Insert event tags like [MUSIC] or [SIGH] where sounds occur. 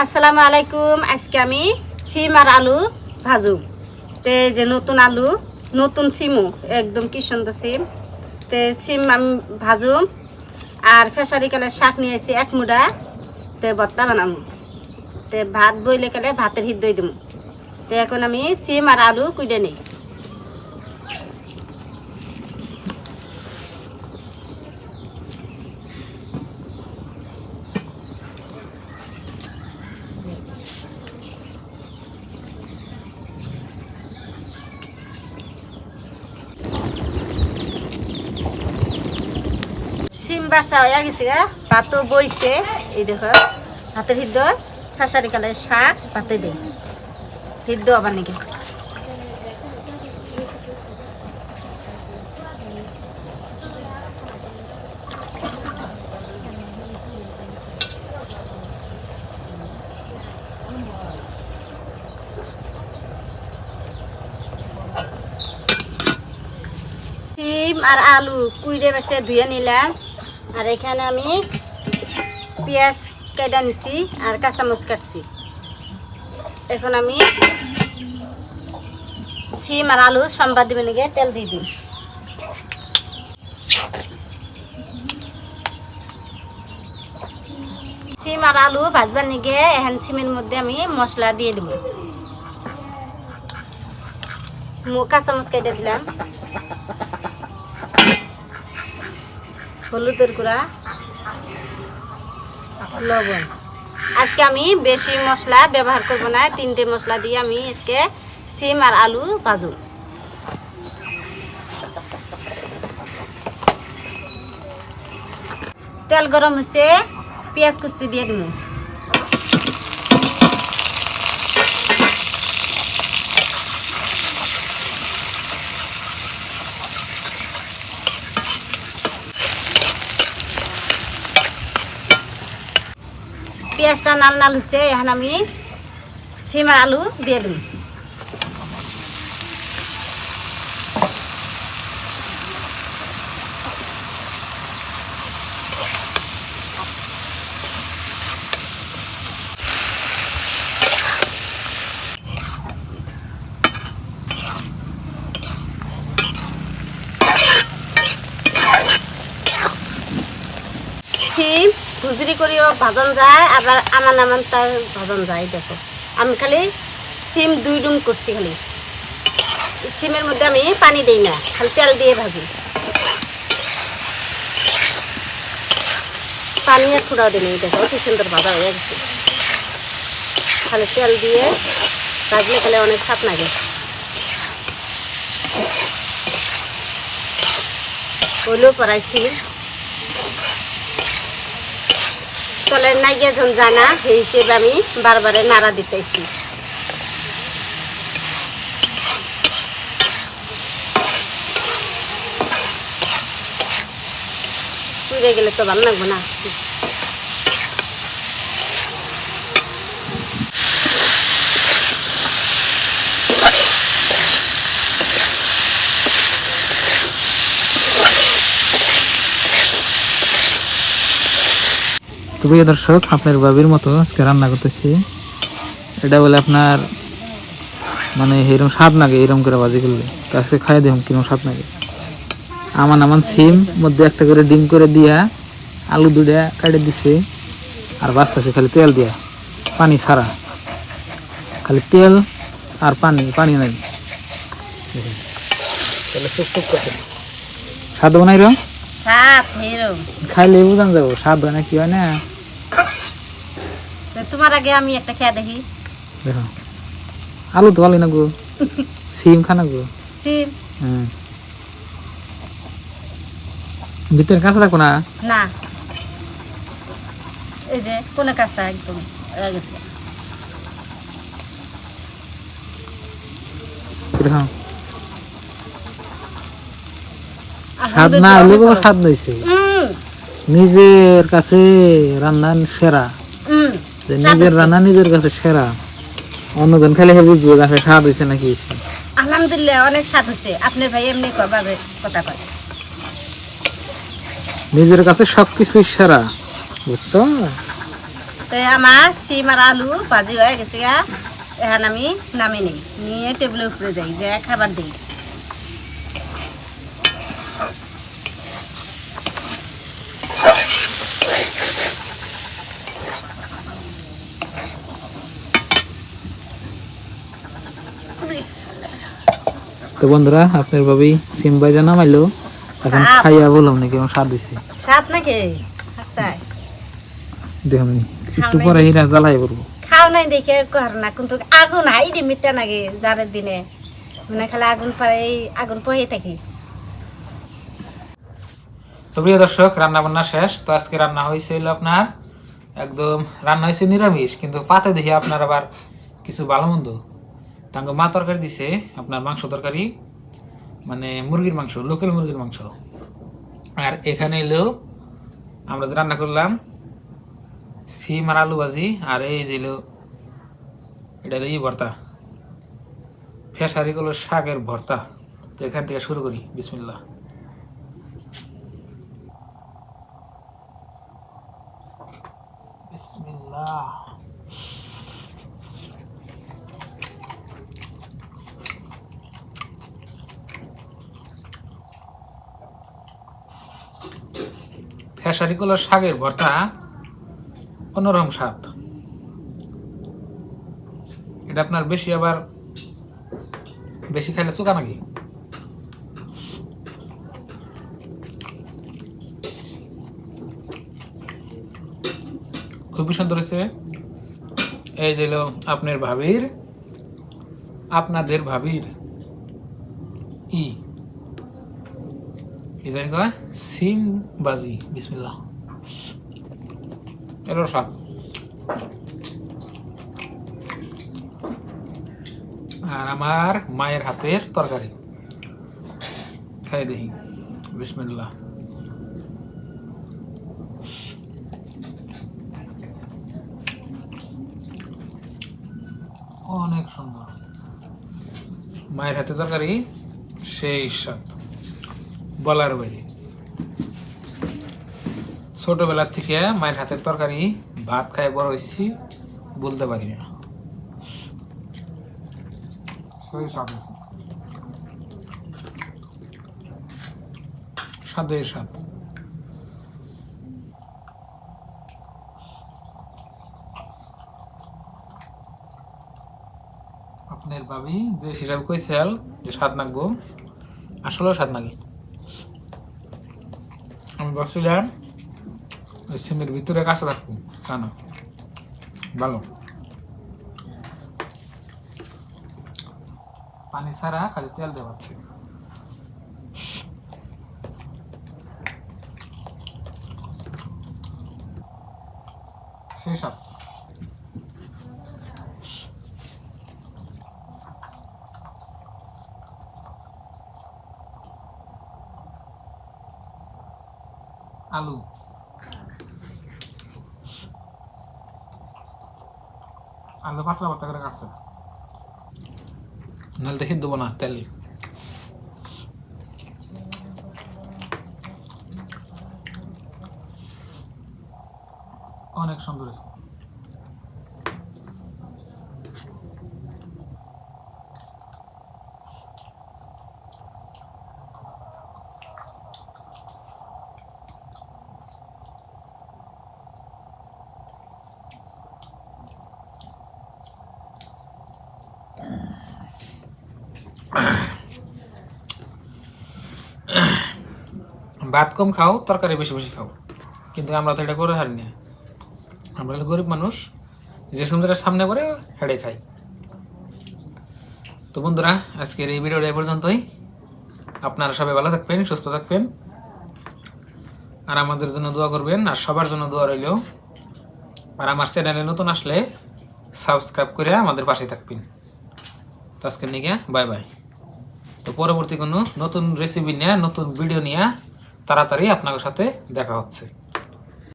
আসসালামু আলাইকুম, আজকে আমি সিম আর আলু ভাজু তে যে নতুন আলু, নতুন সিমও একদম কি সুন্দর সিম। তে সিম আমি ভাজুম, আর ফেসারি কালে শাক নিয়ে এসেছি এক মুড়া, তে বত্তা বানাবো তে ভাত বইলে কালে ভাতের হিট দই দিমু। তে এখন আমি সিম আর আলু কুইডে নিই। সিম বাচ্চা হয়ে গেছে গা। ভাতও বইছে, এই দেখো। ভাতের হিদ্দ ফেসারি কালে শাক ভাতে দেই। হিদ্দ আবার নাকি? আর আলু কুইড়ে বেছে ধুয়ে নিলাম। আর এখানে আমি পেঁয়াজ কেটে নিছি আর কাঁচামরিচ কাটছি। এখন আমি সিম আর আলু সম্বাদ দিবেন নিগে তেল দিয়ে দিই সিম আর আলু ভাজবার নিগে এখন সিমের মধ্যে আমি মশলা দিয়ে দেবো। কাঁচামরিচ কেটে দিলাম। হলুদের গুঁড়া, লবণ। আজকে আমি বেশি মশলা ব্যবহার করব না, তিনটে মশলা দিয়ে আমি আজকে সিম আর আলু ভাজুন। তেল গরম হচ্ছে পেঁয়াজ কুচি দিয়ে দিব। পেঁয়াজটা নাল নাল হচ্ছে এখন আমি সিম আলু দিয়ে দিই সিম খুচরি করিও ভাজন যায়, আবার আমান আমান তার ভাজন যায়, দেখো। আমি খালি সিম দুই ডুম করছি খালি। সিমের মধ্যে আমি পানি দিই না, খালি তেল দিয়ে ভাজি। পানি আর ফুটাও দিই দেখো কি সুন্দর ভাজা হয়ে গেছে। খালি তেল দিয়ে ভাজলে খালি অনেক স্বাদ লাগে। হইলেও পড়াইছি। তলের নাইয়া জন জানা, সেই হিসেবে আমি বারবারে নাড়া দিতেছি। গেলে তো ভালো লাগবে না। তো প্রিয় দর্শক আপনার বাবির মতো আজকে রান্না করতেছি। এটা বলে আপনার মানে এরকম স্বাদ লাগে এরকম করে বাজি করলে? আজকে খাই দেখুন কীরকম স্বাদ লাগে আমান আমান সিম মধ্যে একটা করে ডিম করে দিয়া আলু দুটা কাটে দিছে আর বাঁচতেছে খালি তেল দিয়া পানি ছাড়া। খালি তেল আর পানি পানি নাই। স্বাদ বানাই র খাইলে বুঝান যাব স্বাদ হয় কি হয় না। তোমার আগে আমি একটা খেয়ে দেখি। দেখো। আলু তো ভালো না গো। [LAUGHS] সিম খানা গো। সিম। হ্যাঁ। ভিতরে কাঁচা থাকো না? না। এই যে কোনে কাঁচা একদম গেছে। স্বাদ না স্বাদ নিজের কাছে রান্না সেরা। যে নিজের রান্না নিজের কাছে সেরা। অন্যজন খেলে হে বুঝব কাছে স্বাদ হয়েছে নাকি আলহামদুলিল্লাহ অনেক স্বাদ হচ্ছে আপনার ভাই এমনি কবাবে কথা কয়। নিজের কাছে সব কিছুই সেরা বুঝছ? তো আমার সিম আর আলু ভাজি হয়ে গেছে এখন আমি নামে নিই। নিয়ে টেবিলের উপরে যাই যে খাবার দিই। তো বন্ধুরা আপনার ভাবি সিম ভাজা নামাইলো এখন খাইয়া বললাম নাকি কেমন স্বাদ দিছে। সাত নাকি? আচ্ছা। দেখুন একটু পরে হিরা জ্বালাই পড়ব খাও নাই দেখে কর না কিন্তু আগুন হাই দি মিটটা নাকি জারের দিনে। মানে খালি আগুন পরে আগুন পহে থাকি। তো প্রিয় দর্শক রান্না বান্না শেষ। তো আজকে রান্না হয়েছিল আপনার একদম রান্না হয়েছে নিরামিষ কিন্তু পাতে দেখি আপনার আবার কিছু ভালো মন্দ। তাঙ্গ মা তরকারি দিছে, আপনার মাংস তরকারি মানে মুরগির মাংস লোকাল মুরগির মাংস। আর এখানে এলেও আমরা রান্না করলাম, সিম আর আলু ভাজি, আর এই যে এটা হলো ই ভর্তা। ফেসারিগুলো শাকের ভর্তা। তো এখান থেকে শুরু করি, বিসমিল্লাহ। ফেসারি কলার শাকের ভর্তা অন্যরকম স্বাদ। এটা আপনার বেশি আবার বেশি খাইলে চোখা নাকি? খুবই সুন্দর হয়েছে। এই যে আপনার ভাবির, আপনাদের ভাবির ই। কি জানি কয়? সিম বাজি, বিসমিল্লাহ। এলো স্বাদ। আর আমার মায়ের হাতের তরকারি। খাই দেখি। বিসমিল্লাহ। অনেক সুন্দর। মায়ের হাতে তরকারি, সেই স্বাদ। বলার বাইরে। ছোটবেলার থেকে মায়ের হাতের তরকারি ভাত খাই বড় হয়েছি বলতে পারি না। স্বাদ স্বাদের স্বাদ। আপনার ভাবি যে হিসাবে কইছেল যে স্বাদ নাকবো আসলেও স্বাদ নাকি? আমি ভাবছিলাম ওই সিমের ভিতরে কাঁচা রাখব। কেন ভালো। পানি ছাড়া খালি তেল দেওয়াচ্ছে সেই সব। আলু। আলু পাতলা পাতলা করে কাটছে। নাহলে দেখে দেবো না তেল। অনেক সুন্দর হয়েছে। ভাত কম খাও, তরকারি বেশি বেশি খাও। কিন্তু আমরা তো এটা করে হারি না। আমরা গরিব মানুষ, যে সুন্দরের সামনে করে হেঁড়ে খাই। তো বন্ধুরা, আজকের এই ভিডিওটা এ পর্যন্তই। আপনারা সবাই ভালো থাকবেন, সুস্থ থাকবেন। আর আমাদের জন্য দোয়া করবেন, আর সবার জন্য দোয়া রইল। আর আমার চ্যানেলে নতুন আসলে সাবস্ক্রাইব করে আমাদের পাশে থাকবেন। তো আজকের নিয়ে বাই বাই তো পরবর্তী কোনো নতুন রেসিপি নিয়ে নতুন ভিডিও নিয়ে তাড়াতাড়ি আপনাদের সাথে দেখা হচ্ছে।